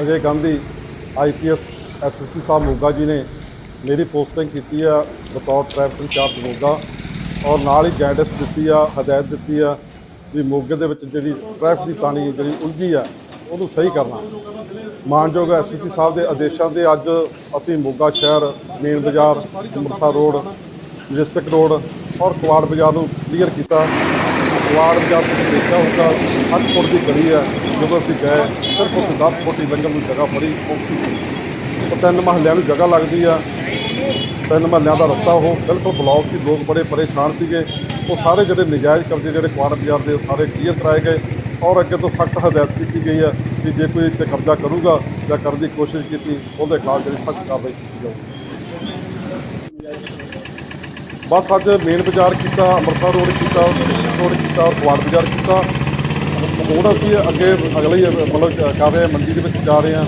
ਅਜੇ Gandhi IPS SSP ਸਾਹਿਬ ਮੋਗਾ ਜੀ ਨੇ ਮੇਰੀ posting ਕੀਤੀ ਆ, ਬਤੌਰ ਟ੍ਰੈਫਿਕ ਇੰਚਾਰਜ ਮੋਗਾ, ਔਰ ਨਾਲ ਹੀ ਗਾਈਡੈਂਸ ਦਿੱਤੀ ਆ, ਹਦਾਇਤ ਦਿੱਤੀ ਆ, ਵੀ ਮੋਗੇ ਦੇ ਵਿੱਚ ਜਿਹੜੀ ਟ੍ਰੈਫਿਕ ਦੀ ਪਾਣੀ ਜਿਹੜੀ ਉਲਝੀ ਆ, ਉਹਨੂੰ ਸਹੀ ਕਰਨਾ। ਮਾਨਯੋਗ ਐਸਐਸਪੀ ਸਾਹਿਬ ਦੇ ਆਦੇਸ਼ਾਂ ਦੇ ਅੱਜ ਅਸੀਂ ਮੋਗਾ ਸ਼ਹਿਰ, ਮੇਨ ਬਾਜ਼ਾਰ, ਅੰਮ੍ਰਿਤਸਰ ਰੋਡ ਡਿਸਟ੍ਰਿਕਟ ਰੋਡ ਔਰ ਕੁਆੜ ਬਾਜ਼ਾਰ ਨੂੰ ਕਲੀਅਰ ਕੀਤਾ। ਕੁਆੜ ਬਾਜ਼ਾਰ ਤੁਸੀਂ ਦੇਖਿਆ ਹੋਊਗਾ 8 ਫੁੱਟ ਦੀ ਗਲੀ ਹੈ, ਜਦੋਂ ਅਸੀਂ ਗਏ, ਸਿਰਫ ਉਸ 10 ਫੁੱਟ ਦੀ ਲੰਘਣ ਨੂੰ ਜਗ੍ਹਾ ਫੜੀ ਔਖੀ ਸੀ। ਉਹ ਤਿੰਨ ਮਹੱਲਿਆਂ ਨੂੰ ਜਗ੍ਹਾ ਲੱਗਦੀ ਆ। ਤਿੰਨ ਮਹੱਲਿਆਂ ਦਾ ਰਸਤਾ ਉਹ ਬਿਲਕੁਲ ਬਲੌਕ ਸੀ, ਲੋਕ ਬੜੇ ਪਰੇਸ਼ਾਨ ਸੀਗੇ। ਉਹ ਸਾਰੇ ਜਿਹੜੇ ਨਜਾਇਜ਼ ਕਬਜ਼ੇ ਜਿਹੜੇ ਕੁਆਰ ਬਾਜ਼ਾਰ ਦੇ, ਉਹ ਸਾਰੇ ਕਲੀਅਰ ਕਰਾਏ ਗਏ ਔਰ ਅੱਗੇ ਤੋਂ ਸਖਤ ਹਦਾਇਤ ਕੀਤੀ ਗਈ ਹੈ ਕਿ ਜੇ ਕੋਈ ਇੱਥੇ ਕਬਜ਼ਾ ਕਰੂਗਾ ਜਾਂ ਕਰਨ ਦੀ ਕੋਸ਼ਿਸ਼ ਕੀਤੀ, ਉਹਦੇ ਖਿਲਾਫ ਜਿਹੜੀ ਸਖਤ ਕਾਰਵਾਈ ਕੀਤੀ ਜਾਊਗੀ। ਬਸ ਅੱਜ ਮੇਨ ਬਾਜ਼ਾਰ ਕੀਤਾ, ਅੰਮ੍ਰਿਤਸਰ ਰੋਡ ਕੀਤਾ ਰੋਡ ਕੀਤਾ ਔਰ ਕੁਆੜ ਬਾਜ਼ਾਰ ਕੀਤਾ। ਹੁਣ ਅਸੀਂ ਅੱਗੇ ਅਗਲੇ ਮਤਲਬ ਕਰ ਰਹੇ ਹਾਂ, ਮੰਡੀ ਦੇ ਵਿੱਚ ਜਾ ਰਹੇ ਹਾਂ।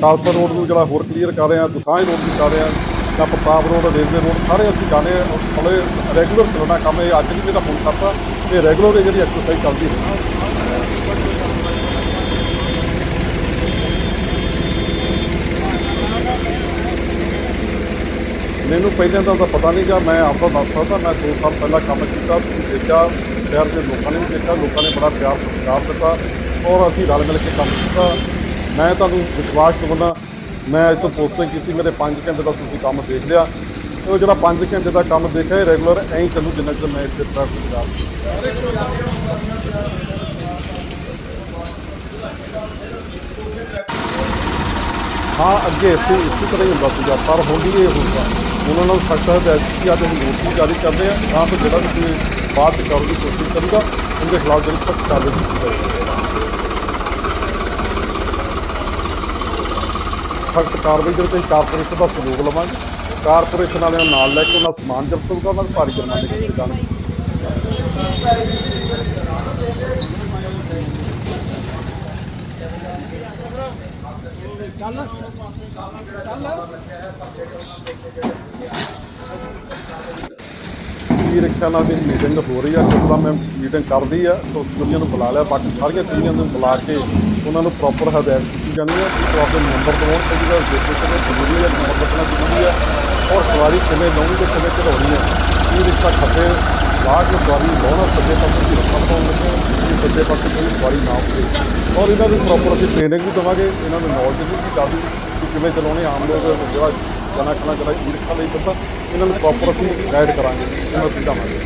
ਕਾਲਸਾ ਰੋਡ ਨੂੰ ਜਿਹੜਾ ਹੋਰ ਕਲੀਅਰ ਕਰ ਰਹੇ ਹਾਂ ਦਸਾਂਝ ਰੋਡ ਵੀ ਕਰ ਰਹੇ ਹਾਂ। ਜਾਂ ਪ੍ਰਤਾਪ ਰੋਡ ਰੇਲਵੇ ਰੋਡ ਸਾਰੇ ਅਸੀਂ ਜਾਣੇ ਮਤਲਬ ਰੈਗੂਲਰ ਚੱਲਣਾ ਕੰਮ ਇਹ, ਅੱਜ ਵੀ ਮੇਰਾ ਫੋਨ ਕਰਤਾ। ਇਹ ਰੈਗੂਲਰ ਇਹ ਜਿਹੜੀ ਐਕਸਰਸਾਈਜ਼ ਚੱਲਦੀ ਹੈ। ਮੈਨੂੰ ਪਹਿਲਾਂ ਤਾਂ ਉਹਦਾ ਪਤਾ ਨਹੀਂਗਾ ਮੈਂ ਆਪਦਾ ਦੱਸ ਸਕਦਾ, ਮੈਂ 2 ਸਾਲ ਪਹਿਲਾਂ ਕੰਮ ਕੀਤਾ, ਤੁਸੀਂ ਦੇਖਿਆ, ਸ਼ਹਿਰ ਦੇ ਲੋਕਾਂ ਨੇ ਵੀ ਦੇਖਿਆ, ਲੋਕਾਂ ਨੇ ਬੜਾ ਪਿਆਰ ਸਤਿਕਾਰ ਦਿੱਤਾ ਔਰ ਅਸੀਂ ਰਲ ਮਿਲ ਕੇ ਕੰਮ ਕੀਤਾ। ਮੈਂ ਤੁਹਾਨੂੰ ਵਿਸ਼ਵਾਸ ਦਿਵਾਉਣਾ ਮੈਂ ਅੱਜ ਤੋਂ ਪੋਸਟਿੰਗ ਕੀਤੀ, ਮੇਰੇ 5 ਘੰਟੇ ਦਾ ਤੁਸੀਂ ਕੰਮ ਦੇਖ ਲਿਆ। ਉਹ ਜਿਹੜਾ 5 ਘੰਟੇ ਦਾ ਕੰਮ ਦੇਖਿਆ, ਇਹ ਰੈਗੂਲਰ ਐਂ ਚੱਲੂ ਜਿੰਨਾ ਚਿਰ ਮੈਂ ਇੱਥੇ ਤਰ੍ਹਾਂ ਦਾ ਹਾਂ, ਅੱਗੇ ਇਸੇ ਇਸੇ ਤਰ੍ਹਾਂ ਹੀ ਹੁੰਦਾ ਸੀਗਾ, ਪਰ ਹੁਣ ਵੀ ਇਹ ਹੁੰਦਾ। ਉਹਨਾਂ ਨਾਲ ਸਖਤ ਹਦਾਇਤ ਅੱਜ ਅਸੀਂ ਨੋਟਿਸ ਜਾਰੀ ਕਰਦੇ ਹਾਂ ਤਾਂ ਕਿ ਜਿਹੜਾ ਵੀ ਕੋਈ ਬਾਅਦ ਕਰਨ ਦੀ ਕੋਸ਼ਿਸ਼ ਕਰੂਗਾ, ਉਹਦੇ ਖਿਲਾਫ ਜਿਹੜੀ ਸਖਤ ਕਾਰਵਾਈ ਕੀਤੀ ਜਾਵੇਗੀ ਸਖਤ ਕਾਰਵਾਈ ਦੇ ਉੱਤੇ ਕਾਰਪੋਰੇਸ਼ਨ ਦਾ ਸਹਿਯੋਗ ਲਵਾਂਗੇ। ਕਾਰਪੋਰੇਸ਼ਨ ਵਾਲਿਆਂ ਨੂੰ ਨਾਲ ਲੈ ਕੇ ਉਹਨਾਂ ਦਾ ਸਮਾਨ ਜ਼ਬਤ ਹੋਊਗਾ, ਉਹਨਾਂ ਨੂੰ ਭਾਰੀ ਜੁਰਮਾਨੇ ਕੀਤੇ ਜਾਣਗੇ। ਈ ਰਿਕਸ਼ਾ ਨਾਲ ਵੀ ਮੀਟਿੰਗ ਹੋ ਰਹੀ ਆ, ਜਿਸ ਤਰ੍ਹਾਂ ਮੈਂ ਮੀਟਿੰਗ ਕਰਦੀ ਆ, ਤਾਂ ਉਸ ਨੂੰ ਬੁਲਾ ਲਿਆ। ਬਾਕੀ ਸਾਰੀਆਂ ਕੁੜੀਆਂ ਨੂੰ ਬੁਲਾ ਕੇ ਉਹਨਾਂ ਨੂੰ ਪ੍ਰੋਪਰ ਹਦਾਇਤ ਕੀਤੀ ਜਾਣੀ ਹੈ ਕਿ ਉਹ ਆਪਣੇ ਨੰਬਰ ਦਵਾਉਣ ਤੇ ਜਿਹੜਾ ਰਜਿਸਟ੍ਰੇਸ਼ਨ ਹੈ ਜ਼ਰੂਰੀ ਹੈ ਨੰਬਰ ਦੱਸਣਾ ਜ਼ਰੂਰੀ ਹੈ ਔਰ ਸਵਾਰੀ ਕਿਵੇਂ ਲਾਉਣੀ ਤੇ ਕਿਵੇਂ ਚੜਾਉਣੀ ਹੈ ਈ ਰਿਕਸ਼ਾ ਖੱਬੇ ਲਾਹ ਕੇ ਸਵਾਰੀ ਲਾਉਣਾ ਸੱਜੇ ਪਾਸੇ ਦੀ ਰੱਖਾ ਪਾਉਣ ਲੱਗੇ ਕਿ ਸੱਜੇ ਪਾਸੇ ਕੋਈ ਸਵਾਰੀ ਨਾ ਹੋਵੇ। ਔਰ ਇਹਨਾਂ ਨੂੰ ਪ੍ਰੋਪਰ ਅਸੀਂ ਟ੍ਰੇਨਿੰਗ ਵੀ ਦੇਵਾਂਗੇ, ਇਹਨਾਂ ਨੂੰ ਨੌਲੇਜ ਵੀ ਕਾਫੀ ਕਿ ਕਿਵੇਂ ਚਲਾਉਣੇ ਆਮ ਲੋਕ, ਜਿਹੜਾ ਜਨਾ ਖਣਾ ਜਿਹੜਾ ਈ ਰਿਕਸ਼ਾ ਲਈ ਫਿਰਦਾ ਇਹਨਾਂ ਨੂੰ ਪ੍ਰੋਪਰ ਅਸੀਂ ਗਾਈਡ ਕਰਾਂਗੇ, ਇਹਨਾਂ ਨੂੰ ਸਮਝਾਵਾਂਗੇ।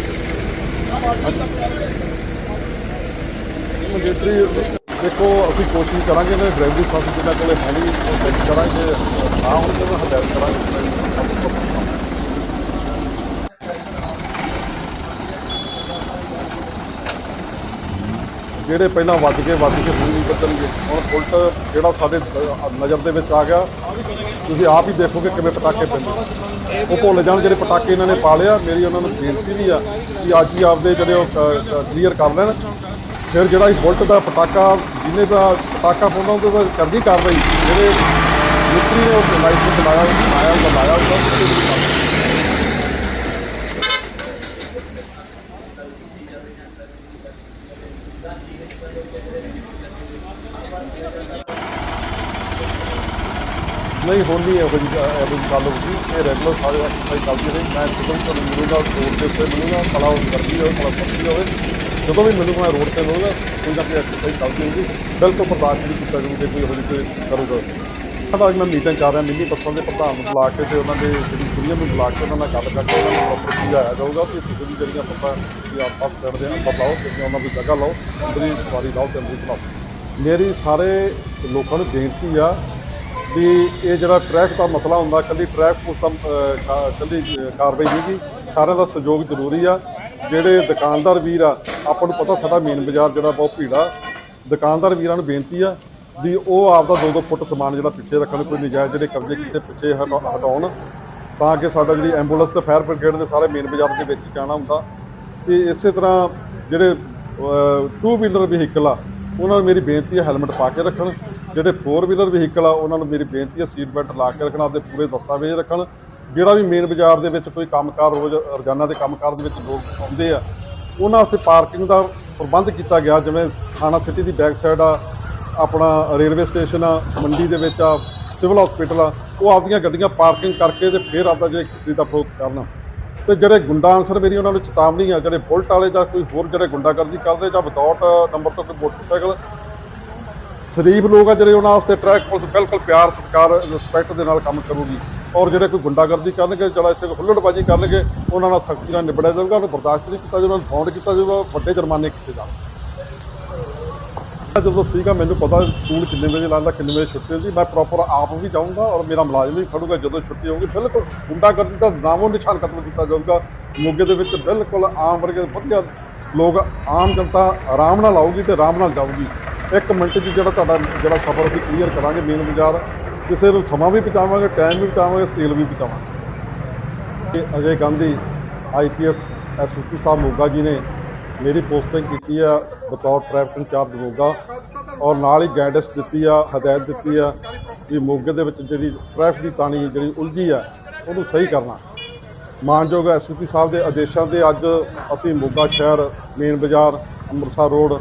ਮੰਜੇਤਰੀ ਦੇਖੋ, ਅਸੀਂ ਕੋਸ਼ਿਸ਼ ਕਰਾਂਗੇ ਨਾ ਡਰਾਈਵਰੀ ਸਾਥੀ ਜਿਨ੍ਹਾਂ ਕੋਲੇ ਹੈ ਨਹੀਂ, ਉਹ ਕਰਾਂਗੇ, ਨਾ ਹੁਣ ਜਦੋਂ ਹਦਾਇਤ ਕਰਾਂਗੇ ਜਿਹੜੇ ਪਹਿਲਾਂ ਵੱਜ ਕੇ ਵੱਜ ਕੇ ਹੁਣ ਨਹੀਂ ਵੱਜਣਗੇ ਹੁਣ ਉਲਟ ਜਿਹੜਾ ਸਾਡੇ ਨਜ਼ਰ ਦੇ ਵਿੱਚ ਆ ਗਿਆ, ਤੁਸੀਂ ਆਪ ਹੀ ਦੇਖੋਗੇ ਕਿਵੇਂ ਪਟਾਕੇ ਪੈਂਦੇ ਉਹ ਭੁੱਲ ਜਾਣ ਜਿਹੜੇ ਪਟਾਕੇ ਇਹਨਾਂ ਨੇ ਪਾ ਲਿਆ ਮੇਰੀ ਉਹਨਾਂ ਨੂੰ ਬੇਨਤੀ ਵੀ ਆ ਕਿ ਅੱਜ ਹੀ ਆਪਦੇ ਜਿਹੜੇ ਉਹ ਕਲੀਅਰ ਕਰ ਲੈਣ। ਫਿਰ ਜਿਹੜਾ ਇਹ ਬੁਲਟ ਦਾ ਪਟਾਕਾ, ਜਿਹਨੇ ਦਾ ਪਟਾਕਾ ਪਾਉਣਾ ਉਹਦੇ ਤਾਂ ਕਰਦੀ ਕਾਰਵਾਈ। ਜਿਹੜੇ ਮਿਸਤਰੀ ਨੇ ਉਹ ਲਾਇਸੈਂਸ ਲਾਇਆ ਲਾਇਆ ਲਗਾਇਆ ਉਹਦਾ ਨਹੀਂ, ਹੁਣ ਨਹੀਂ ਇਹੋ ਜਿਹੀ ਇਹੋ ਜਿਹੀ ਗੱਲ ਹੋਊਗੀ ਇਹ ਰੈਗੂਲਰ ਸਾਰੇ ਐਕਸਰਸਾਈਜ਼ ਚੱਲਦੀ ਰਹੀ। ਮੈਂ ਜਦੋਂ ਵੀ ਤੁਹਾਨੂੰ ਮਿਲੂਗਾ ਰੋਡ ਦੇ ਉੱਤੇ ਮਿਲੂਗਾ, ਕਲਾ ਉਹ ਗਰਮੀ ਹੋਵੇ, ਕਲਾ ਸਰਦੀ ਹੋਵੇ, ਜਦੋਂ ਵੀ ਮਿਲੂਗਾ ਰੋਡ ਤੇ ਮਿਲੂਗਾ ਕੋਈ ਨਾ ਕੋਈ ਐਕਸਰਸਾਈਜ਼ ਚੱਲਦੀ ਹੋਊਗੀ ਬਿਲਕੁਲ ਬਰਦਾਸ਼ਤ ਨਹੀਂ ਕੀਤਾ ਜਾਊਗਾ ਜੇ ਕੋਈ ਇਹੋ ਜਿਹੀ ਕੋਈ ਕਰੂਗਾ। ਸਾਡਾ ਅੱਜ ਮੈਂ ਮੀਟਿੰਗ ਕਰ ਰਿਹਾ, ਮਿੰਨੀ ਬੱਸਾਂ ਦੇ ਪ੍ਰਧਾਨ ਨੂੰ ਬੁਲਾ ਕੇ ਤੇ ਉਹਨਾਂ ਦੇ ਜਿਹੜੀ ਕੁੜੀਆਂ ਨੂੰ ਬੁਲਾ ਕੇ ਉਹਨਾਂ ਨਾਲ ਗੱਲ ਕਰਕੇ ਉਹਨਾਂ ਨੂੰ ਪ੍ਰੋਪਰ ਸਮਝਾਇਆ ਜਾਊਗਾ ਕਿ ਤੁਸੀਂ ਵੀ ਜਿਹੜੀਆਂ ਬੱਸਾਂ ਦੀ ਆਪਸ ਸਟੈਂਡ ਦੇ ਅੰਦਰ ਲਾਓ ਤੇ ਉਹਨਾਂ ਦੀ ਜਗ੍ਹਾ ਲਾਓ ਅੰਦਰੀ ਸਵਾਰੀ ਲਾਓ ਤੇ ਅੰਦਰੀ ਚਲਾਓ। ਮੇਰੀ ਸਾਰੇ ਲੋਕਾਂ ਨੂੰ ਬੇਨਤੀ ਆ ਵੀ ਇਹ ਜਿਹੜਾ ਟ੍ਰੈਫਿਕ ਦਾ ਮਸਲਾ ਹੁੰਦਾ ਕੱਲੀ ਟ੍ਰੈਫਿਕ ਉਸ ਦਾ ਕੱਲੀ ਕਾਰਵਾਈ ਨਹੀਂ ਗੀ। ਸਾਰਿਆਂ ਦਾ ਸਹਿਯੋਗ ਜ਼ਰੂਰੀ ਆ। ਜਿਹੜੇ ਦੁਕਾਨਦਾਰ ਵੀਰ ਆ, ਆਪਾਂ ਨੂੰ ਪਤਾ ਸਾਡਾ ਮੇਨ ਬਾਜ਼ਾਰ ਜਿਹੜਾ ਬਹੁਤ ਭੀੜਾ। ਦੁਕਾਨਦਾਰ ਵੀਰਾਂ ਨੂੰ ਬੇਨਤੀ ਆ ਵੀ ਉਹ ਆਪਦਾ 2-2 ਫੁੱਟ ਸਮਾਨ ਜਿਹੜਾ ਪਿੱਛੇ ਰੱਖਣ, ਕੋਈ ਨਜਾਇਜ਼ ਜਿਹੜੇ ਕਬਜ਼ੇ ਕੀਤੇ ਪਿੱਛੇ ਹਟਾ- ਹਟਾਉਣ। ਤਾਂ ਕਿ ਸਾਡਾ ਜਿਹੜੀ ਐਂਬੂਲੈਂਸ ਤੇ ਫਾਇਰ ਬ੍ਰਿਗੇਡ ਦੇ ਸਾਰੇ ਮੇਨ ਬਾਜ਼ਾਰ ਦੇ ਵਿੱਚ ਜਾਣਾ ਹੁੰਦਾ। ਤੇ ਇਸੇ ਤਰ੍ਹਾਂ ਜਿਹੜੇ ਟੂ ਵੀਲਰ ਵਹੀਕਲ ਆ, ਉਹਨਾਂ ਨੂੰ ਮੇਰੀ ਬੇਨਤੀ ਹੈ ਹੈਲਮਟ ਪਾ ਕੇ ਰੱਖਣ। ਜਿਹੜੇ 4 ਵੀਲਰ ਵਹੀਕਲ ਆ, ਉਹਨਾਂ ਨੂੰ ਮੇਰੀ ਬੇਨਤੀ ਹੈ ਸੀਟ ਬੈਲਟ ਲਾ ਕੇ ਰੱਖਣ, ਆਪਦੇ ਪੂਰੇ ਦਸਤਾਵੇਜ਼ ਰੱਖਣ। ਜਿਹੜਾ ਵੀ ਮੇਨ ਬਾਜ਼ਾਰ ਦੇ ਵਿੱਚ ਕੋਈ ਕੰਮਕਾਰ ਰੋਜ਼ ਰੋਜ਼ਾਨਾ ਦੇ ਕੰਮਕਾਰ ਦੇ ਵਿੱਚ ਲੋਕ ਆਉਂਦੇ ਆ, ਉਹਨਾਂ ਵਾਸਤੇ ਪਾਰਕਿੰਗ ਦਾ ਪ੍ਰਬੰਧ ਕੀਤਾ ਗਿਆ, ਜਿਵੇਂ ਥਾਣਾ ਸਿਟੀ ਦੀ ਬੈਕ ਸਾਈਡ ਆ, ਆਪਣਾ ਰੇਲਵੇ ਸਟੇਸ਼ਨ ਆ, ਮੰਡੀ ਦੇ ਵਿੱਚ ਆ ਸਿਵਲ ਹਸਪੀਟਲ ਆ, ਉਹ ਆਪਦੀਆਂ ਗੱਡੀਆਂ ਪਾਰਕਿੰਗ ਕਰਕੇ ਤੇ ਫਿਰ ਆਪਦਾ ਜਿਹੜੇ ਖਰੀਦਾ ਦਾ ਵਿਰੋਧ ਕਰਨ। ਤੇ ਜਿਹੜੇ ਗੁੰਡਾ ਅਨਸਰ ਮੇਰੀ ਉਹਨਾਂ ਨੂੰ ਚੇਤਾਵਨੀ ਆ, ਜਿਹੜੇ ਬੁਲਟ ਵਾਲੇ ਜਾਂ ਕੋਈ ਹੋਰ ਜਿਹੜੇ ਗੁੰਡਾਗਰਦੀ ਕਰਦੇ ਜਾਂ ਵਿਦਆਊਟ ਨੰਬਰ ਤੋਂ ਕੋਈ ਮੋਟਰਸਾਈਕਲ ਸ਼ਰੀਫ ਲੋਕ ਆ ਜਿਹੜੇ ਉਹਨਾਂ ਵਾਸਤੇ ਟਰੈਕ ਪੁਲਿਸ ਬਿਲਕੁਲ ਪਿਆਰ, ਸਤਿਕਾਰ ਰਿਸਪੈਕਟ ਦੇ ਨਾਲ ਕੰਮ ਕਰੂਗੀ। ਔਰ ਜਿਹੜੇ ਕੋਈ ਗੁੰਡਾਗਰਦੀ ਕਰਨਗੇ ਚਲਾ ਇੱਥੇ ਹੁੱਲੜਬਾਜੀ ਕਰਨਗੇ, ਉਹਨਾਂ ਨਾਲ ਸਖਤੀ ਨਾਲ ਨਿਬੜਿਆ ਜਾਊਗਾ, ਉਹਨੂੰ ਬਰਦਾਸ਼ਤ ਨਹੀਂ ਕੀਤਾ ਜਾਊਗਾ ਫੌਂਡ ਕੀਤਾ ਜਾਊਗਾ ਵੱਡੇ ਜੁਰਮਾਨੇ ਕੀਤੇ ਜਾਣਗੇ। ਜਦੋਂ ਸੀਗਾ, ਮੈਨੂੰ ਪਤਾ ਸਕੂਲ ਕਿੰਨੇ ਵਜੇ ਲੱਗਦਾ, ਕਿੰਨੇ ਵਜੇ ਛੁੱਟੀ ਹੁੰਦੀ, ਮੈਂ ਪ੍ਰੋਪਰ ਆਪ ਵੀ ਜਾਊਂਗਾ ਔਰ ਮੇਰਾ ਮੁਲਾਜ਼ਮ ਵੀ ਖੜੂਗਾ ਜਦੋਂ ਛੁੱਟੀ ਹੋਊਗੀ, ਬਿਲਕੁਲ ਗੁੰਡਾਗਰਦੀ ਦਾ ਨਾਮੋ ਨਿਸ਼ਾਨ ਖਤਮ ਕੀਤਾ ਜਾਊਗਾ। ਮੋਗੇ ਦੇ ਵਿੱਚ ਬਿਲਕੁਲ ਆਮ ਵਰਗੇ ਵਧੀਆ ਲੋਕ, ਆਮ ਜਨਤਾ ਆਰਾਮ ਨਾਲ ਆਊਗੀ ਤੇ ਆਰਾਮ ਨਾਲ ਜਾਊਗੀ। ਇੱਕ ਮਿੰਟ 'ਚ ਜਿਹੜਾ ਤੁਹਾਡਾ ਜਿਹੜਾ ਸਫ਼ਰ ਅਸੀਂ ਕਲੀਅਰ ਕਰਾਂਗੇ ਮੇਨ ਬਾਜ਼ਾਰ, ਕਿਸੇ ਨੂੰ ਸਮਾਂ ਵੀ ਬਚਾਵਾਂਗੇ ਟਾਈਮ ਵੀ ਬਚਾਵਾਂਗੇ ਸਟੀਲ ਵੀ ਬਚਾਵਾਂਗੇ ਇਹ ਅਜੇ ਗਾਂਧੀ ਆਈਪੀਐਸ ਐਸਐਸਪੀ ਸਾਹਿਬ ਮੋਗਾ ਜੀ ਨੇ ਮੇਰੀ ਪੋਸਟਿੰਗ ਕੀਤੀ ਆ, ਬਤੌਰ ਟ੍ਰੈਫਿਕ ਇੰਚਾਰਜ ਮੋਗਾ, ਔਰ ਨਾਲ ਹੀ ਗਾਈਡੈਂਸ ਦਿੱਤੀ ਆ, ਹਦਾਇਤ ਦਿੱਤੀ ਆ, ਵੀ ਮੋਗੇ ਦੇ ਵਿੱਚ ਜਿਹੜੀ ਟ੍ਰੈਫਿਕ ਦੀ ਤਾਣੀ ਜਿਹੜੀ ਉਲਝੀ ਆ, ਉਹਨੂੰ ਸਹੀ ਕਰਨਾ। ਮਾਨਯੋਗ ਐਸਪੀ ਸਾਹਿਬ ਦੇ ਆਦੇਸ਼ਾਂ ਤੇ ਅੱਜ ਅਸੀਂ ਮੋਗਾ ਸ਼ਹਿਰ ਮੇਨ ਬਾਜ਼ਾਰ, ਅੰਮ੍ਰਿਤਸਰ ਰੋਡ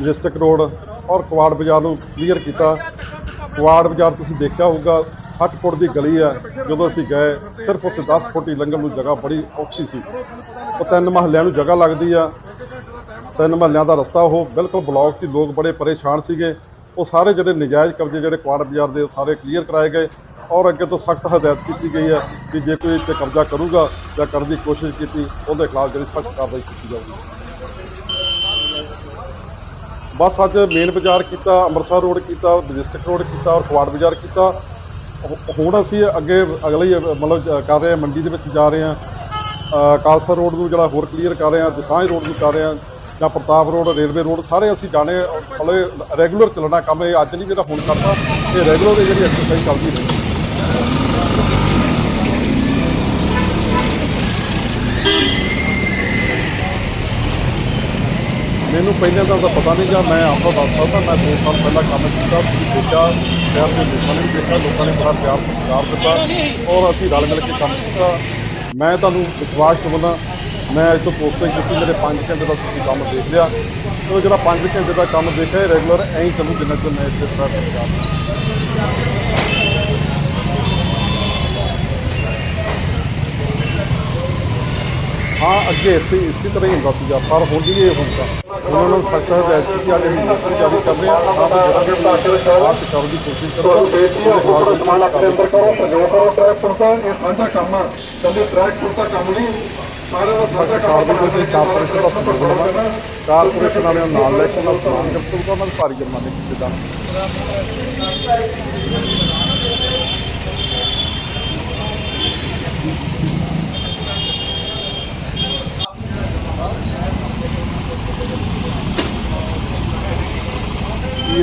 ਡਿਸਟ੍ਰਿਕਟ ਰੋਡ ਔਰ ਕੁਆੜ ਬਾਜ਼ਾਰ ਨੂੰ ਕਲੀਅਰ ਕੀਤਾ। ਕੁਆੜ ਬਾਜ਼ਾਰ ਤੁਸੀਂ ਦੇਖਿਆ ਹੋਊਗਾ 60 ਫੁੱਟ ਦੀ ਗਲੀ ਹੈ ਜਦੋਂ ਅਸੀਂ ਗਏ, ਸਿਰਫ ਉੱਥੇ 10 ਫੁੱਟ ਹੀ ਲੰਘਣ ਨੂੰ ਜਗ੍ਹਾ ਬੜੀ ਔਖੀ ਸੀ। ਉਹ ਤਿੰਨ ਮਹੱਲਿਆਂ ਨੂੰ ਜਗ੍ਹਾ ਲੱਗਦੀ ਆ। ਤਿੰਨ ਮਹੱਲਿਆਂ ਦਾ ਰਸਤਾ ਉਹ ਬਿਲਕੁਲ ਬਲੌਕ ਸੀ। ਲੋਕ ਬੜੇ ਪਰੇਸ਼ਾਨ ਸੀਗੇ। ਉਹ ਸਾਰੇ ਜਿਹੜੇ ਨਜਾਇਜ਼ ਕਬਜ਼ੇ ਜਿਹੜੇ ਕੁਆੜ ਬਾਜ਼ਾਰ ਦੇ, ਉਹ ਸਾਰੇ ਕਲੀਅਰ ਕਰਾਏ ਗਏ। ਔਰ ਅੱਗੇ ਤੋਂ ਸਖਤ ਹਦਾਇਤ ਕੀਤੀ ਗਈ ਹੈ ਕਿ ਜੇ ਕੋਈ ਇੱਥੇ ਕਬਜ਼ਾ ਕਰੂਗਾ ਜਾਂ ਕਰਨ ਦੀ ਕੋਸ਼ਿਸ਼ ਕੀਤੀ, ਉਹਦੇ ਖਿਲਾਫ ਜਿਹੜੀ ਸਖਤ ਕਾਰਵਾਈ ਕੀਤੀ ਜਾਊਗੀ। ਬਸ ਅੱਜ ਮੇਨ ਬਾਜ਼ਾਰ ਕੀਤਾ ਅੰਮ੍ਰਿਤਸਰ ਰੋਡ ਕੀਤਾ ਡਿਸਟ੍ਰਿਕਟ ਰੋਡ ਕੀਤਾ ਔਰ ਕੁਆੜ ਬਾਜ਼ਾਰ ਕੀਤਾ। ਹੁਣ ਅਸੀਂ ਅੱਗੇ ਅਗਲੇ ਮਤਲਬ ਜ- ਕਰ ਰਹੇ ਹਾਂ ਮੰਡੀ ਦੇ ਵਿੱਚ ਜਾ ਰਹੇ ਹਾਂ। ਅ, ਖਾਲਸਾ ਰੋਡ ਨੂੰ ਜਿਹੜਾ ਹੋਰ ਕਲੀਅਰ ਕਰ ਰਹੇ ਹਾਂ ਦਸਾਂਝ ਰੋਡ ਨੂੰ ਕਰ ਰਹੇ ਹਾਂ ਜਾਂ ਪ੍ਰਤਾਪ ਰੋਡ ਰੇਲਵੇ ਰੋਡ ਸਾਰੇ ਅਸੀਂ ਜਾਣੇ ਮਤਲਬ ਰੈਗੂਲਰ ਚੱਲਣਾ ਕੰਮ ਇਹ ਅੱਜ ਨਹੀਂ ਜਿਹੜਾ ਹੁਣ ਕਰਦਾ ਇਹ ਰੈਗੂਲਰ ਜਿਹੜੀ ਐਕਸਰਸਾਈਜ਼ ਚੱਲਦੀ ਰਹੀ। ਮੈਨੂੰ ਪਹਿਲਾਂ ਤਾਂ ਉਹਦਾ ਪਤਾ ਨਹੀਂ ਜਾਂ ਮੈਂ ਆਪਦਾ ਦੱਸ ਸਕਦਾ, ਮੈਂ ਦੋ ਸਾਲ ਪਹਿਲਾਂ ਕੰਮ ਕੀਤਾ, ਤੁਸੀਂ ਦੇਖਿਆ, ਸ਼ਹਿਰ ਦੇ ਲੋਕਾਂ ਨੇ ਵੀ ਦੇਖਿਆ, ਲੋਕਾਂ ਨੇ ਬੜਾ ਪਿਆਰ ਸਤਿਕਾਰ ਦਿੱਤਾ ਔਰ ਅਸੀਂ ਰਲ ਮਿਲ ਕੇ ਕੰਮ ਕੀਤਾ। ਮੈਂ ਤੁਹਾਨੂੰ ਵਿਸ਼ਵਾਸ ਦਿਵਾਉਂਦਾ, ਮੈਂ ਅੱਜ ਤੋਂ ਪੋਸਟਿੰਗ ਕੀਤੀ, ਮੇਰੇ 5 ਘੰਟੇ ਦਾ ਤੁਸੀਂ ਕੰਮ ਦੇਖ ਲਿਆ। ਉਹ ਜਿਹੜਾ 5 ਘੰਟੇ ਦਾ ਕੰਮ ਦੇਖਿਆ ਰੈਗੂਲਰ ਐਂ ਹੀ ਚੱਲੂ ਜਿੰਨਾ ਚਿਰ ਮੈਂ ਇੱਥੇ ਤਰ੍ਹਾਂ ਪੰਜਾਬ ਹਾਂ ਅੱਗੇ ਇਸੇ ਇਸੇ ਤਰ੍ਹਾਂ ਹੀ ਹੁੰਦਾ ਸੀਗਾ ਪਰ ਹੁਣ ਵੀ ਇਹ ਹੁੰਦਾ। ਉਹਨਾਂ ਨੂੰ ਸਖਤ ਹਦਾਇਤ ਕੀਤੀ ਅੱਜ ਅਸੀਂ ਨੋਟਿਸ ਜਾਰੀ ਕਰ ਰਹੇ ਹਾਂ ਤਾਂ ਜਿਹੜਾ ਕਿ ਬਾਤ ਕਰਨ ਦੀ ਕੋਸ਼ਿਸ਼ ਕਰੋ। ਬੇਟੀ ਆ ਫੋਟੋ ਸਮਾਨ ਆਪਣੇ ਅੰਦਰ ਕਰੋ ਸਹਿਯੋਗ ਕਰੋ ਟਰੈਕ ਪੁਰਤਾ ਇਹ ਕੰਮ ਆ। ਟਰੈਕ ਪੁਰਤਾ ਕੰਮ ਨਹੀਂ ਸਾਰੇ ਦਾ ਕੰਮ ਕਾਰਪੋਰੇਸ਼ਨ ਦੇ ਕਾਰਪੋਰੇਸ਼ਨ ਦਾ ਸਬੂਤ ਬਣਾਉਣਾ ਕਾਰਪੋਰੇਸ਼ਨ ਵਾਲਿਆਂ ਨਾਲ ਲੈ ਕੇ ਦਾ ਸਮਾਨ ਜਬਤ ਕਰੂਗਾ ਉਹਨਾਂ ਨੂੰ ਭਾਰੀ ਜੁਰਮਾਨੇ ਕੀਤੇ ਜਾਣ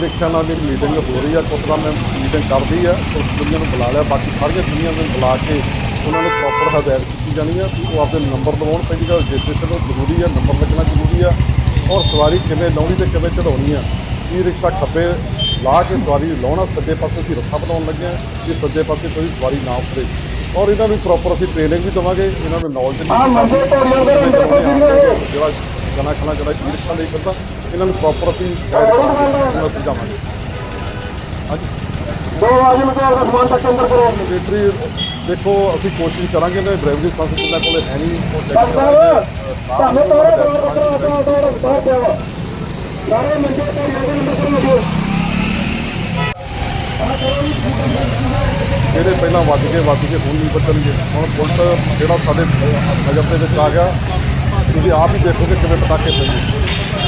ਰਿਕਸ਼ਾ ਨਾਲ ਮੇਰੀ ਮੀਟਿੰਗ ਹੋ ਰਹੀ ਆ ਦਾ ਮੈਂ ਮੀਟਿੰਗ ਕਰਦੀ ਆ ਉਸ ਦੁਨੀਆ ਨੂੰ ਬੁਲਾ ਲਿਆ ਬਾਕੀ ਸਾਰੀਆਂ ਦੁਨੀਆ ਨੂੰ ਬੁਲਾ ਕੇ ਉਹਨਾਂ ਨੂੰ ਪ੍ਰੋਪਰ ਹਦਾਇਤ ਕੀਤੀ ਜਾਣੀ ਆ ਕਿ ਉਹ ਆਪਣੇ ਨੰਬਰ ਲਵਾਉਣ ਪਹਿਲੀ ਗੱਲ ਰਜਿਸਟ੍ਰੇਸ਼ਨ ਜ਼ਰੂਰੀ ਆ ਨੰਬਰ ਲੱਗਣਾ ਜ਼ਰੂਰੀ ਆ ਔਰ ਸਵਾਰੀ ਕਿਵੇਂ ਲਾਉਣੀ ਤੇ ਕਿਵੇਂ ਚੜਾਉਣੀ ਆ ਈ ਰਿਕਸ਼ਾ ਖੱਬੇ ਲਾ ਕੇ ਸਵਾਰੀ ਲਾਉਣਾ ਸੱਜੇ ਪਾਸੇ ਅਸੀਂ ਰੱਸਾ ਬਣਾਉਣ ਲੱਗੇ ਆ ਕਿ ਸੱਜੇ ਪਾਸੇ ਕੋਈ ਸਵਾਰੀ ਨਾ ਉਤਰੇ ਔਰ ਇਹਨਾਂ ਨੂੰ ਪ੍ਰੋਪਰ ਅਸੀਂ ਟ੍ਰੇਨਿੰਗ ਵੀ ਦੇਵਾਂਗੇ ਇਹਨਾਂ ਨੂੰ ਨੌਲੇਜ ਆਹ ਮੰਜੇ ਧਾਰੀਆਂ ਦੇ ਅੰਦਰ ਕੋਈ ਨਹੀਂ ਜਿਹੜਾ ਖਣਾ ਜਿਹੜਾ ਈ ਰਿਕਸ਼ਾ ਲਈ ਫਿਰਦਾ ਇਹਨਾਂ ਨੂੰ ਪ੍ਰੋਪਰ ਅਸੀਂ ਗਾਈਡ ਕਰਾਂਗੇ ਅਸੀਂ ਜਾਵਾਂਗੇ। ਹਾਂਜੀ। ਦੋ ਆਜਮ ਕੇ ਆਪਣਾ ਸਮਾਨ ਤੱਕ ਅੰਦਰ ਕਰੋ। ਬੈਟਰੀ ਦੇਖੋ ਅਸੀਂ ਕੋਸ਼ਿਸ਼ ਕਰਾਂਗੇ ਨਾ ਡਰਾਈਵਰੀ ਲਾਇਸੈਂਸ ਜਿੰਨਾ ਕੋਲੇ ਹੈ ਨਹੀਂ। ਉਹ ਚੈੱਕ ਸਾਹਿਬ ਤੁਹਾਨੂੰ ਤੋੜੇ ਤੋੜ ਤੋੜ ਤੋੜ ਤੋੜ ਤੋੜ ਪਿਆ ਸਾਰੇ ਮੰਜੇ ਧਾਰੀਆਂ ਦੇ ਅੰਦਰ ਕਰੋ ਜਿਹੜੇ ਪਹਿਲਾਂ ਵੱਜ ਗਏ ਵੱਜ ਗਏ ਹੁਣ ਨਹੀਂ ਬਚਣਗੇ ਹੁਣ ਬੁਲਟ ਜਿਹੜਾ ਸਾਡੇ ਨਜ਼ਰ ਦੇ ਵਿੱਚ ਆ ਗਿਆ ਤੁਸੀਂ ਆਪ ਹੀ ਦੇਖੋਗੇ ਕਿਵੇਂ ਪਟਾਕੇ ਪੈਂਦੇ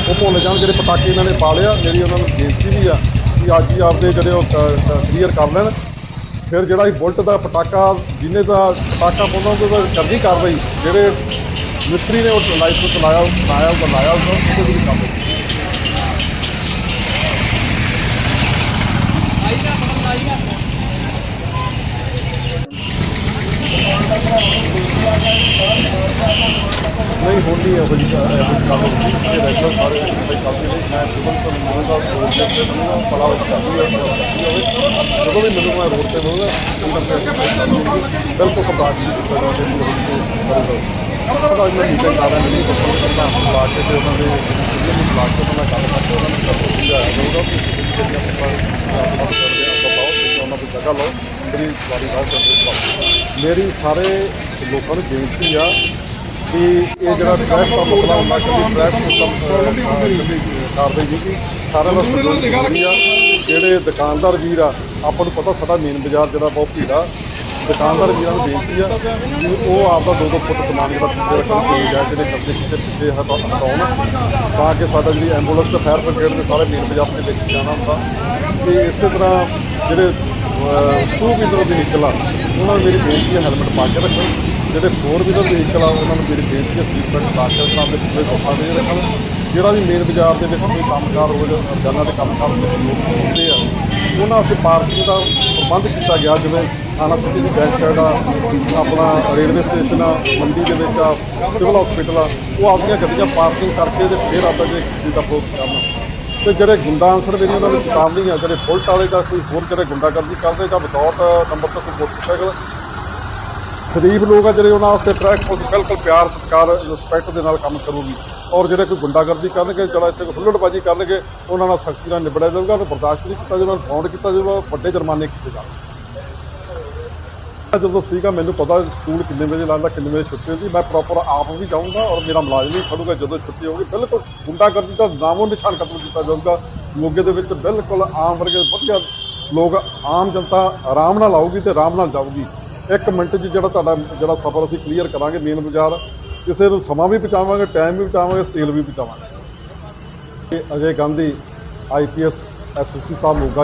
ਉਹ ਭੁੱਲ ਜਾਣ, ਜਿਹੜੇ ਪਟਾਕੇ ਇਹਨਾਂ ਨੇ ਪਾ ਲਿਆ ਮੇਰੀ ਉਹਨਾਂ ਨੂੰ ਬੇਨਤੀ ਵੀ ਆ ਕਿ ਅੱਜ ਹੀ ਆਪਦੇ ਜਿਹੜੇ ਉਹ ਕਲੀਅਰ ਕਰ ਲੈਣ। ਫਿਰ ਜਿਹੜਾ ਇਹ ਬੁਲਟ ਦਾ ਪਟਾਕਾ, ਜਿਹਨੇ ਦਾ ਪਟਾਕਾ ਪਾਉਂਦਾ ਉਹਦੇ ਦਾ ਕਰਨੀ ਕਾਰਵਾਈ। ਜਿਹੜੇ ਮਿਸਤਰੀ ਨੇ ਉਹ ਲਾਇਸੈਂਸ ਚਲਾਇਆ ਲਾਇਆ ਉਹ ਲਾਇਆ ਉਹਦੇ ਵੀ ਕੰਮ। ਨਹੀਂ, ਹੁੰਦੀ ਹੈ ਉਹ ਜੀ ਕੰਮ ਇਹ ਰੈਗੂਲਰ ਸਾਰੇ ਕੋਈ ਚੱਲਦੀ ਮੈਂ ਸਿਵਲ ਤੋਂ ਮੈਨੂੰ ਦਾ ਰੋਡ ਤੇ ਮੈਨੂੰ ਬੜਾ ਵਿੱਚ ਕਰਦੀ ਹੈ ਜਦੋਂ ਵੀ ਮੈਨੂੰ ਮੈਂ ਰੋਡ ਤੇ ਹੋਊਗਾ ਬਿਲਕੁਲ ਘਬਰਾਹਟ ਨਹੀਂ ਕੀਤਾ ਜਾਵੇ ਕਰੂਗਾ ਮੈਂ ਮੀਟਿੰਗ ਕਰ ਰਿਹਾ ਨਹੀਂ ਪਸੰਦ ਕਰਦਾ ਬੁਲਾ ਤੇ ਉਹਨਾਂ ਦੇ ਜਿਹੜੇ ਨੂੰ ਬੁਲਾ ਉਹਨਾਂ ਗੱਲ ਕਰਕੇ ਉਹਨਾਂ ਨੂੰ ਸਮਝਾਇਆ ਜਾਊਗਾ ਕਿ ਜਿਹੜੀਆਂ ਆਪਾਂ ਆਪਾਂ ਕਰਦੇ ਆਪਾਂ ਪਾਓ ਉਹਨਾਂ ਦੀ ਜਗ੍ਹਾ ਲਓ ਮੇਰੀ ਵਾਰੀ ਬਾਹਰ ਕਰਦੇ ਮੇਰੀ ਸਾਰੇ ਲੋਕਾਂ ਨੂੰ ਬੇਨਤੀ ਆ ਕਿ ਇਹ ਜਿਹੜਾ ਟ੍ਰੈਫਿਕ ਦਾ ਮਸਲਾ ਹੁੰਦਾ ਕਿ ਟ੍ਰੈਫਿਕ ਸਿਸਟਮ ਕਾਰਵਾਈ ਜੀ ਕਿ ਸਾਰਿਆਂ ਦਾ ਜਿਹੜੇ ਦੁਕਾਨਦਾਰ ਵੀਰ ਆ ਆਪਾਂ ਨੂੰ ਪਤਾ ਸਾਡਾ ਮੇਨ ਬਾਜ਼ਾਰ ਜਿਹੜਾ ਬਹੁਤ ਭੀੜ। ਦੁਕਾਨਦਾਰ ਵੀਰਾਂ ਨੂੰ ਬੇਨਤੀ ਆ ਕਿ ਉਹ ਆਪਦਾ ਦੋ ਦੋ ਫੁੱਟ ਸਮਾਨ ਜਿਹੜਾ ਪਿੱਛੇ ਰੱਖਣ ਤੇ ਜਾਂ ਜਿਹੜੇ ਕਬਜ਼ੇ ਪਿੱਛੇ ਪਿੱਛੇ ਹਟਾ- ਹਟਾਉਣ ਤਾਂ ਕਿ ਸਾਡਾ ਜਿਹੜੀ ਐਂਬੂਲੈਂਸ ਤੇ ਫਾਇਰ ਬ੍ਰਿਗੇਡ ਦੇ ਸਾਰੇ ਮੇਨ ਬਾਜ਼ਾਰ ਦੇ ਵਿੱਚ ਜਾਣਾ ਹੁੰਦਾ। ਤੇ ਇਸੇ ਤਰ੍ਹਾਂ ਜਿਹੜੇ ਟੂ ਵੀਲਰ ਵਹੀਕਲ ਆ ਉਹਨਾਂ ਨੂੰ ਮੇਰੀ ਬੇਨਤੀ ਹੈ ਹੈਲਮਟ ਪਾ ਕੇ ਰੱਖਣ। ਜਿਹੜੇ ਫੋਰ ਵੀਲਰ ਵਹੀਕਲ ਆ ਉਹਨਾਂ ਨੂੰ ਮੇਰੀ ਬੇਨਤੀ ਹੈ ਸੀਟ ਬੈਲਟ ਲਾ ਕੇ ਰੱਖਣ ਆਪਣੇ ਪਿਛਲੇ ਲੋਕਾਂ ਦੇ ਰੱਖਣ ਜਿਹੜਾ ਵੀ ਮੇਨ ਬਾਜ਼ਾਰ ਦੇ ਵਿੱਚ ਕੋਈ ਕੰਮਕਾਰ ਰੋਜ਼ ਰੋਜ਼ਾਨਾ ਦੇ ਕੰਮਕਾਰ ਦੇ ਵਿੱਚ ਲੋਕ ਹੁੰਦੇ ਆ, ਉਹਨਾਂ ਵਾਸਤੇ ਪਾਰਕਿੰਗ ਦਾ ਪ੍ਰਬੰਧ ਕੀਤਾ ਗਿਆ, ਜਿਵੇਂ ਥਾਣਾ ਸਿਟੀ ਦੀ ਬੈਕ ਸਾਈਡ ਆ, ਆਪਣਾ ਰੇਲਵੇ ਸਟੇਸ਼ਨ ਆ, ਮੰਡੀ ਦੇ ਵਿੱਚ ਆ ਸਿਵਲ ਹਸਪੀਟਲ ਆ, ਉਹ ਆਪਣੀਆਂ ਗੱਡੀਆਂ ਪਾਰਕਿੰਗ ਕਰਕੇ ਤੇ ਫਿਰ ਆਪਾਂ ਜੇ ਜਿਹਦਾ ਪ੍ਰੋਗਰਾਮ ਕਰਨਾ ਤੇ ਜਿਹੜੇ ਗੁੰਡਾ ਅਨਸਰ ਵੀ ਨੇ ਉਹਨਾਂ ਨੂੰ ਚੇਤਾਵਨੀ ਆ, ਜਿਹੜੇ ਫੁੱਲ ਵਾਲੇ ਜਾਂ ਕੋਈ ਹੋਰ ਜਿਹੜੇ ਗੁੰਡਾਗਰਦੀ ਕਰਦੇ ਤਾਂ ਵਿਦਆਊਟ ਨੰਬਰ ਤੋਂ ਕੋਈ ਮੋਟਰਸਾਈਕਲ ਸ਼ਰੀਫ ਲੋਕ ਆ ਜਿਹੜੇ ਉਹਨਾਂ ਵਾਸਤੇ ਟਰੈਕ ਪੁਲਿਸ ਬਿਲਕੁਲ ਪਿਆਰ, ਸਤਿਕਾਰ ਰਿਸਪੈਕਟ ਦੇ ਨਾਲ ਕੰਮ ਕਰੂਗੀ। ਔਰ ਜਿਹੜੇ ਕੋਈ ਗੁੰਡਾਗਰਦੀ ਕਰਨਗੇ, ਜਿਹੜਾ ਇੱਥੇ ਕੋਈ ਹੁੱਲੜਬਾਜ਼ੀ ਕਰਨਗੇ, ਉਹਨਾਂ ਨਾਲ ਸਖਤੀ ਨਾਲ ਨਿਬੜਿਆ ਜਾਊਗਾ, ਉਹਨੂੰ ਬਰਦਾਸ਼ਤ ਨਹੀਂ ਕੀਤਾ ਜਾਊਗਾ ਫੌਂਡ ਕੀਤਾ ਜਾਊਗਾ ਵੱਡੇ ਜੁਰਮਾਨੇ ਕੀਤੇ ਜਾਣਗੇ। ਜਦੋਂ ਸੀਗਾ, ਮੈਨੂੰ ਪਤਾ ਸਕੂਲ ਕਿੰਨੇ ਵਜੇ ਲੱਗਦਾ, ਕਿੰਨੇ ਵਜੇ ਛੁੱਟੀ ਹੁੰਦੀ, ਮੈਂ ਪ੍ਰੋਪਰ ਆਪ ਵੀ ਜਾਊਂਗਾ ਔਰ ਮੇਰਾ ਮੁਲਾਜ਼ਮ ਵੀ ਖੜੂਗਾ ਜਦੋਂ ਛੁੱਟੀ ਹੋਊਗੀ। ਬਿਲਕੁਲ ਗੁੰਡਾਗਰਦੀ ਦਾ ਨਾਮੋ ਨਿਸ਼ਾਨ ਖਤਮ ਕੀਤਾ ਜਾਊਗਾ। ਮੋਗੇ ਦੇ ਵਿੱਚ ਬਿਲਕੁਲ ਆਮ ਵਰਗੇ ਵਧੀਆ ਲੋਕ, ਆਮ ਜਨਤਾ ਆਰਾਮ ਨਾਲ ਆਊਗੀ ਤੇ ਆਰਾਮ ਨਾਲ ਜਾਊਗੀ। ਇੱਕ ਮਿੰਟ 'ਚ ਜਿਹੜਾ ਤੁਹਾਡਾ ਜਿਹੜਾ ਸਫ਼ਰ ਅਸੀਂ ਕਲੀਅਰ ਕਰਾਂਗੇ ਮੇਨ ਬਾਜ਼ਾਰ, ਕਿਸੇ ਨੂੰ ਸਮਾਂ ਵੀ ਬਚਾਵਾਂਗੇ ਟਾਈਮ ਵੀ ਬਚਾਵਾਂਗੇ ਤੇਲ ਵੀ ਬਚਾਵਾਂਗੇ ਅਜੇ ਗਾਂਧੀ ਆਈਪੀਐਸ ਐਸਐਸਪੀ ਸਾਹਿਬ ਮੋਗਾ ਜੀ